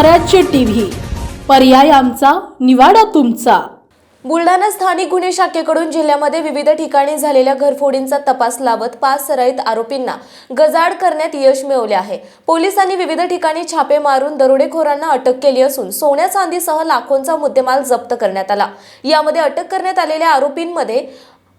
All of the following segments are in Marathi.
स्वराज्य टीव्ही. पर्याय आमचा निवाडा तुमचा. बुलढाणा स्थानिक गुन्हे शाखेकडून जिल्ह्यामध्ये विविध ठिकाणी झालेल्या घरफोडींचा तपास लावत पाच सराईत आरोपींना गजाड करण्यात यश मिळवले आहे. पोलिसांनी विविध ठिकाणी छापे मारून दरोडेखोरांना अटक केली असून सोन्या चांदीसह लाखोंचा मुद्देमाल जप्त करण्यात आला. यामध्ये अटक करण्यात आलेल्या आरोपींमध्ये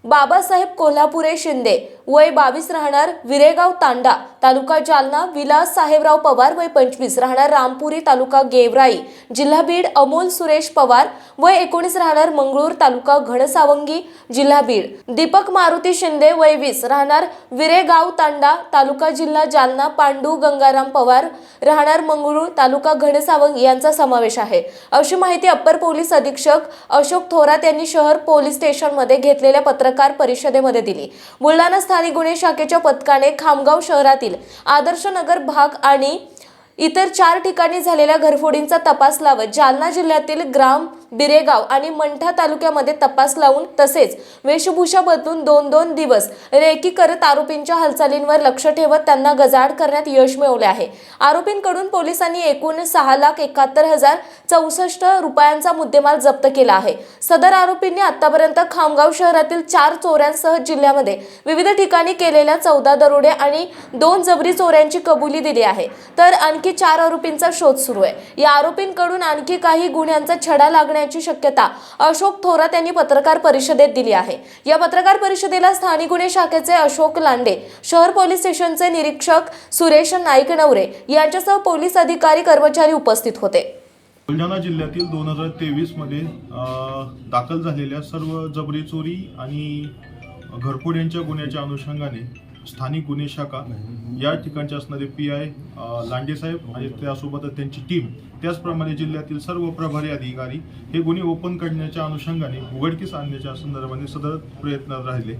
बाबासाहेब कोल्हापुरे शिंदे वय बावीस राहणार विरेगाव तांडा तालुका जालना विलास साहेबराव पवार वय पंचवीस राहणार रामपुरी तालुका गेवराई जिल्हा बीड अमोल सुरेश पवार वय एकोणीस राहणार मंगळूर तालुका घनसावंगी जिल्हा बीड. दीपक मारुती शिंदे वय वीस राहणार विरेगाव तांडा तालुका जिल्हा जालना पांडू गंगाराम पवार राहणार मंगळूर तालुका घनसावंगी यांचा समावेश आहे. अशी माहिती अप्पर पोलीस अधीक्षक अशोक थोरात यांनी शहर पोलीस स्टेशनमध्ये घेतलेल्या पत्रकार परिषदेमध्ये दिली. बुलढाणा स्थानिक गुन्हे शाखेच्या पथकाने खामगाव शहरातील आदर्श नगर भाग आणि इतर चार ठिकाणी झालेल्या घरफोडींचा तपास लावत जालना जिल्ह्यातील ग्राम बिरेगाव आणि मंठा तालुक्यामध्ये तपास लावून तसेच वेशभूषा बदलून दोन दोन दिवस रेकी करत आरोपींच्या हालचालींवर लक्ष ठेवत त्यांना गजाड करण्यात यश मिळवले आहे. आरोपींकडून पोलिसांनी एकूण सहा लाख एकाहत्तर हजार चौसष्ट रुपयांचा मुद्देमाल जप्त केला आहे. सदर आरोपींनी आतापर्यंत खामगाव शहरातील चार चोऱ्यांसह जिल्ह्यामध्ये विविध ठिकाणी केलेल्या चौदा दरोडे आणि दोन जबरी चोऱ्यांची कबुली दिली आहे. तर आणखी चार आरोपींचा शोध सुरू आहे. या आरोपींकडून आणखी काही गुन्ह्यांचा छडा होण्याची शक्यता अशोक थोरात यांनी पत्रकार परिषदेत दिली आहे. या पत्रकार परिषदेला स्थानिक गुन्हे शाखेचे अशोक लांडे शहर पोलीस स्टेशनचे निरीक्षक सुरेश नाईक नवरे यांच्यासह पोलीस अधिकारी कर्मचारी उपस्थित होते. बुलढाणा जिल्ह्यातील दोन हजार तेवीसमध्ये दाखल झालेल्या सर्व जबरी चोरी आणि घरफोड्यांच्या गुन्ह्याच्या अनुषंगाने स्थानिक गुन्हे शाखा या ठिकाणचे असणारे पी आय लांडेसाहेब आणि त्यासोबतच त्यांची टीम त्याचप्रमाणे जिल्ह्यातील सर्व प्रभारी अधिकारी हे गुन्हे ओपन करण्याच्या अनुषंगाने उघडकीस आणण्याच्या संदर्भाने सदर प्रयत्न राहिले.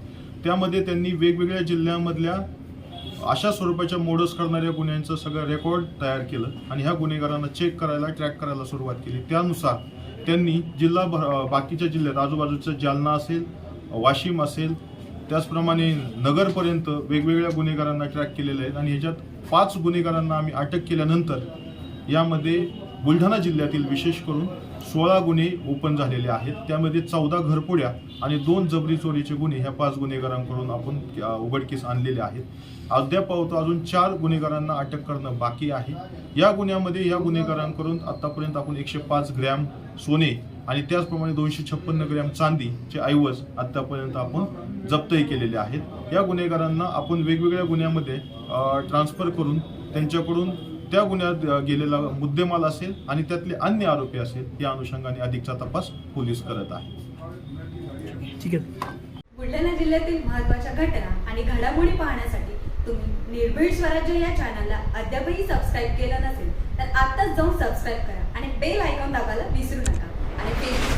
त्यामध्ये त्यांनी वेगवेगळ्या जिल्ह्यामधल्या अशा स्वरूपाच्या मोडस करणाऱ्या गुन्ह्यांचं सगळं रेकॉर्ड तयार केलं आणि ह्या गुन्हेगारांना चेक करायला ट्रॅक करायला सुरुवात केली. त्यानुसार त्यांनी जिल्हा भर- बाकीच्या जिल्ह्यात आजूबाजूचं जालना असेल वाशिम असेल त्याचप्रमाणे नगरपर्यंत वेगवेगळ्या गुन्हेगारांना ट्रॅक केलेलं आहे. आणि ह्याच्यात पाच गुन्हेगारांना आम्ही अटक केल्यानंतर यामध्ये बुलढाणा जिल्ह्यातील विशेष करून सोळा गुन्हे ओपन झालेले आहेत. त्यामध्ये चौदा घरपोड्या आणि दोन जबरी चोरीचे गुन्हे ह्या पाच गुन्हेगारांकडून आपण उघडकीस आणलेले आहेत. अद्याप अजून चार गुन्हेगारांना अटक करणं बाकी आहे. या गुन्ह्यामध्ये या गुन्हेगारांकडून आतापर्यंत आपण एकशे पाच ग्रॅम सोने आणि त्याचप्रमाणे दोनशे छप्पन्न ग्रॅम चांदीचे ऐवज आतापर्यंत आपण जप्तही केलेले आहेत. या गुन्हेगारांना आपण वेगवेगळ्या गुन्ह्यामध्ये ट्रान्सफर करून त्यांच्याकडून त्या गुन्ह्यात गेलेला मुद्देमाल असेल आणि त्यातले अन्य आरोपी असेल या अनुषंगाने अधिकचा तपास पोलीस करत आहे. ठीक आहे. बुलढाणा जिल्ह्यातील महत्त्वाच्या घटना आणि घडामोडी पाहण्यासाठी तुम्ही निर्भीड स्वराज्य या चॅनलला अद्यापही सबस्क्राईब केलं नसेल तर आत्ताच जाऊन सबस्क्राईब करा.